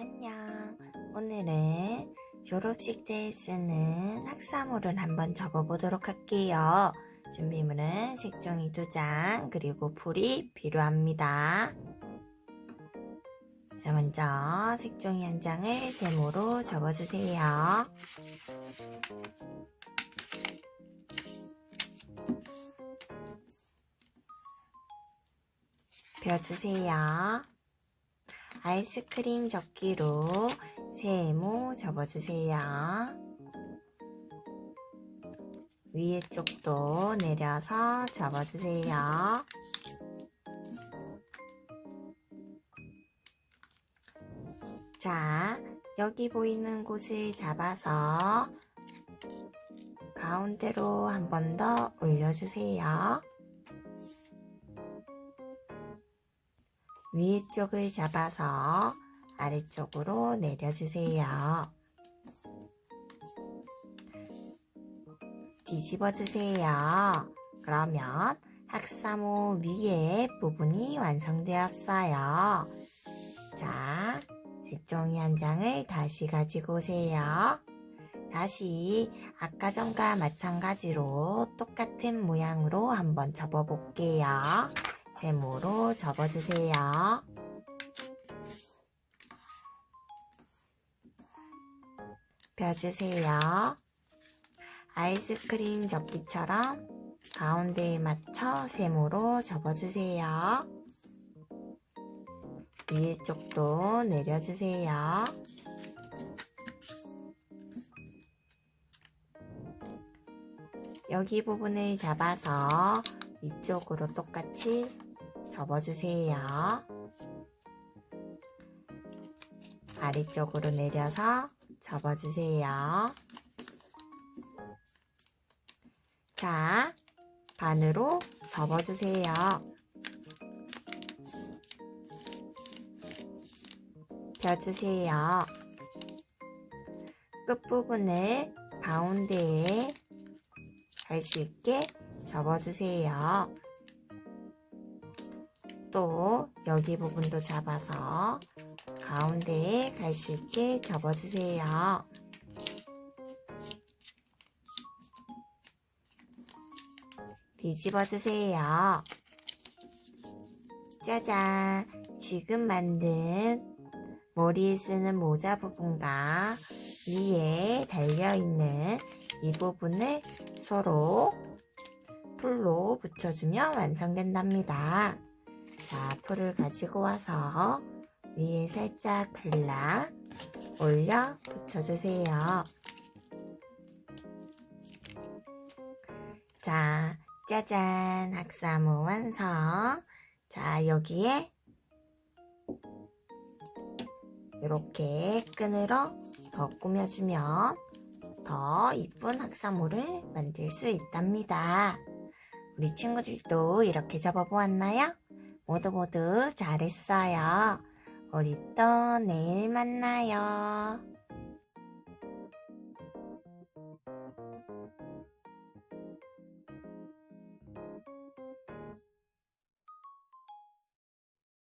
안녕. 오늘은 졸업식 때에 쓰는 학사물을 한번 접어보도록 할게요. 준비물은 색종이 두 장, 그리고 풀이 필요합니다. 자, 먼저 색종이 한 장을 세모로 접어주세요. 펴주세요. 아이스크림 접기로 세모 접어주세요. 위에 쪽도 내려서 접어주세요. 자, 여기 보이는 곳을 잡아서 가운데로 한 번 더 올려주세요. 위에 쪽을 잡아서 아래쪽으로 내려주세요. 뒤집어 주세요. 그러면 학사모 위에 부분이 완성되었어요. 자, 색종이 한 장을 다시 가지고 오세요. 다시 아까 전과 마찬가지로 똑같은 모양으로 한번 접어볼게요. 세모로 접어주세요. 펴주세요. 아이스크림 접기처럼 가운데에 맞춰 세모로 접어주세요. 위에 쪽도 내려주세요. 여기 부분을 잡아서 위쪽으로 똑같이 접어주세요. 아래쪽으로 내려서 접어주세요. 자, 반으로 접어주세요. 펴주세요. 끝부분을 가운데에 갈 수 있게 접어주세요. 또 여기 부분도 잡아서 가운데에 갈 수 있게 접어주세요. 뒤집어 주세요. 짜잔! 지금 만든 머리에 쓰는 모자 부분과 위에 달려있는 이 부분을 서로 풀로 붙여주면 완성된답니다. 자, 풀을 가지고 와서 위에 살짝 발라 올려 붙여주세요. 자, 짜잔, 학사모 완성. 자, 여기에 이렇게 끈으로 더 꾸며주면 더 이쁜 학사모를 만들 수 있답니다. 우리 친구들도 이렇게 접어보았나요? 모두 모두 잘했어요. 우리 또 내일 만나요.